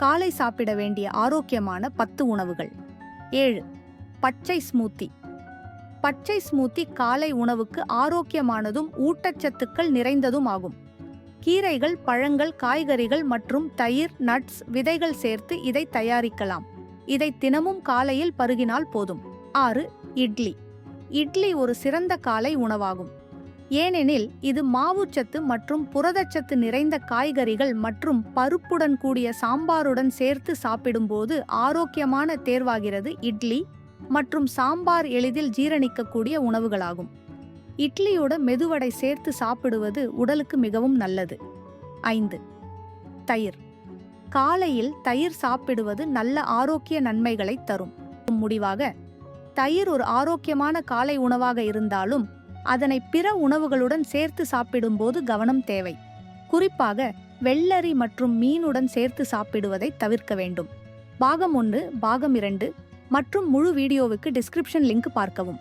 காலை சாப்பிட வேண்டிய ஆரோக்கியமான பத்து உணவுகள். ஏழு. பச்சை ஸ்மூத்தி. பச்சை ஸ்மூத்தி காலை உணவுக்கு ஆரோக்கியமானதும் ஊட்டச்சத்துக்கள் நிறைந்ததும் ஆகும். கீரைகள் பழங்கள் காய்கறிகள் மற்றும் தயிர் நட்ஸ் விதைகள் சேர்த்து இதை தயாரிக்கலாம். இதை தினமும் காலையில் பருகினால் போதும். ஆறு. இட்லி. இட்லி ஒரு சிறந்த காலை உணவாகும். ஏனெனில் இது மாவுச்சத்து மற்றும் புரதச்சத்து நிறைந்த காய்கறிகள் மற்றும் பருப்புடன் கூடிய சாம்பாருடன் சேர்த்து சாப்பிடும்போது ஆரோக்கியமான தேர்வாகிறது இட்லி மற்றும் சாம்பார் எளிதில் ஜீரணிக்கக்கூடிய உணவுகளாகும். இட்லியோட மெதுவடை சேர்த்து சாப்பிடுவது உடலுக்கு மிகவும் நல்லது. ஐந்து. தயிர். காலையில் தயிர் சாப்பிடுவது நல்ல ஆரோக்கிய நன்மைகளை தரும். முடிவாக தயிர் ஒரு ஆரோக்கியமான காலை உணவாக இருந்தாலும் அதனை பிற உணவுகளுடன் சேர்த்து சாப்பிடும்போது கவனம் தேவை. குறிப்பாக வெள்ளரி மற்றும் மீனுடன் சேர்த்து சாப்பிடுவதை தவிர்க்க வேண்டும். பாகம் ஒன்று பாகம் இரண்டு மற்றும் முழு வீடியோவுக்கு டிஸ்கிரிப்ஷன் லிங்க் பார்க்கவும்.